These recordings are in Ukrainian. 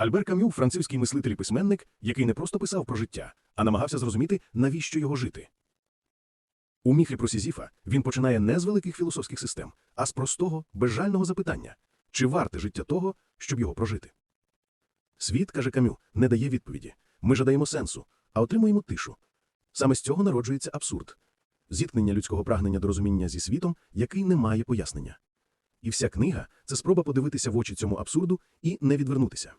Альбер Кам'ю – французький мислитель і письменник, який не просто писав про життя, а намагався зрозуміти, навіщо його жити. У міфі про Сізіфа він починає не з великих філософських систем, а з простого, безжального запитання – чи варте життя того, щоб його прожити? Світ, каже Кам'ю, не дає відповіді. Ми жадаємо сенсу, а отримуємо тишу. Саме з цього народжується абсурд – зіткнення людського прагнення до розуміння зі світом, який не має пояснення. І вся книга – це спроба подивитися в очі цьому абсурду і не відвернутися.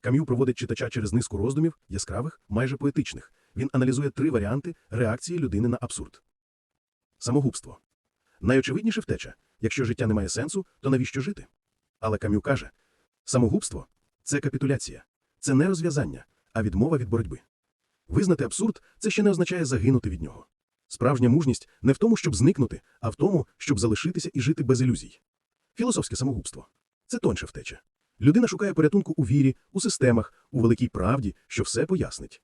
Кам'ю проводить читача через низку роздумів, яскравих, майже поетичних. Він аналізує три варіанти реакції людини на абсурд. Самогубство. Найочевидніше втеча. Якщо життя не має сенсу, то навіщо жити? Але Кам'ю каже, самогубство – це капітуляція, це не розв'язання, а відмова від боротьби. Визнати абсурд – це ще не означає загинути від нього. Справжня мужність не в тому, щоб зникнути, а в тому, щоб залишитися і жити без ілюзій. Філософське самогубство – це тоньша втеча. Людина шукає порятунку у вірі, у системах, у великій правді, що все пояснить.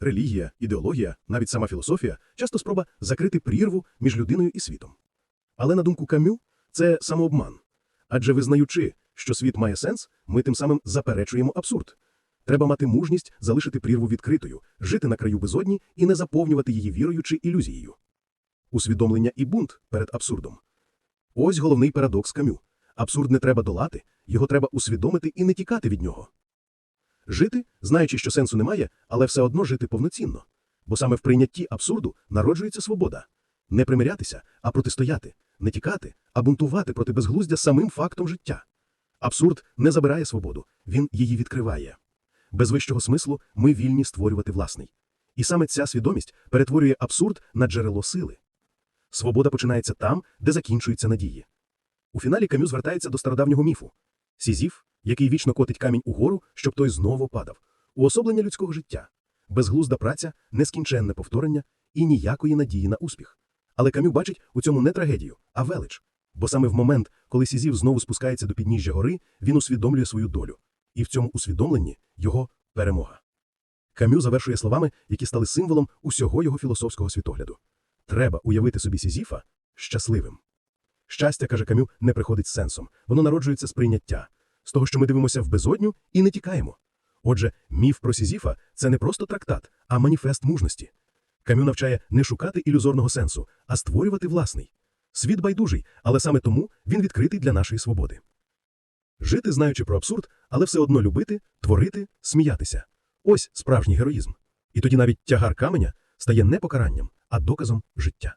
Релігія, ідеологія, навіть сама філософія часто спроба закрити прірву між людиною і світом. Але на думку Кам'ю, це самообман. Адже визнаючи, що світ має сенс, ми тим самим заперечуємо абсурд. Треба мати мужність залишити прірву відкритою, жити на краю безодні і не заповнювати її вірою чи ілюзією. Усвідомлення і бунт перед абсурдом. Ось головний парадокс Кам'ю. Абсурд не треба долати, його треба усвідомити і не тікати від нього. Жити, знаючи, що сенсу немає, але все одно жити повноцінно. Бо саме в прийнятті абсурду народжується свобода. Не примирятися, а протистояти, не тікати, а бунтувати проти безглуздя самим фактом життя. Абсурд не забирає свободу, він її відкриває. Без вищого смислу ми вільні створювати власний. І саме ця свідомість перетворює абсурд на джерело сили. Свобода починається там, де закінчуються надії. У фіналі Кам'ю звертається до стародавнього міфу. Сізіф, який вічно котить камінь угору, щоб той знову падав, уособлення людського життя, безглузда праця, нескінченне повторення і ніякої надії на успіх. Але Кам'ю бачить у цьому не трагедію, а велич. Бо саме в момент, коли Сізів знову спускається до підніжжя гори, він усвідомлює свою долю. І в цьому усвідомленні його перемога. Кам'ю завершує словами, які стали символом усього його філософського світогляду. Треба уявити собі Сізіфа щасливим. Щастя, каже Кам'ю, не приходить з сенсом. Воно народжується з прийняття, з того, що ми дивимося в безодню і не тікаємо. Отже, міф про Сізіфа це не просто трактат, а маніфест мужності. Кам'ю навчає не шукати ілюзорного сенсу, а створювати власний. Світ байдужий, але саме тому він відкритий для нашої свободи. Жити, знаючи про абсурд, але все одно любити, творити, сміятися. Ось справжній героїзм. І тоді навіть тягар каменя стає не покаранням, а доказом життя.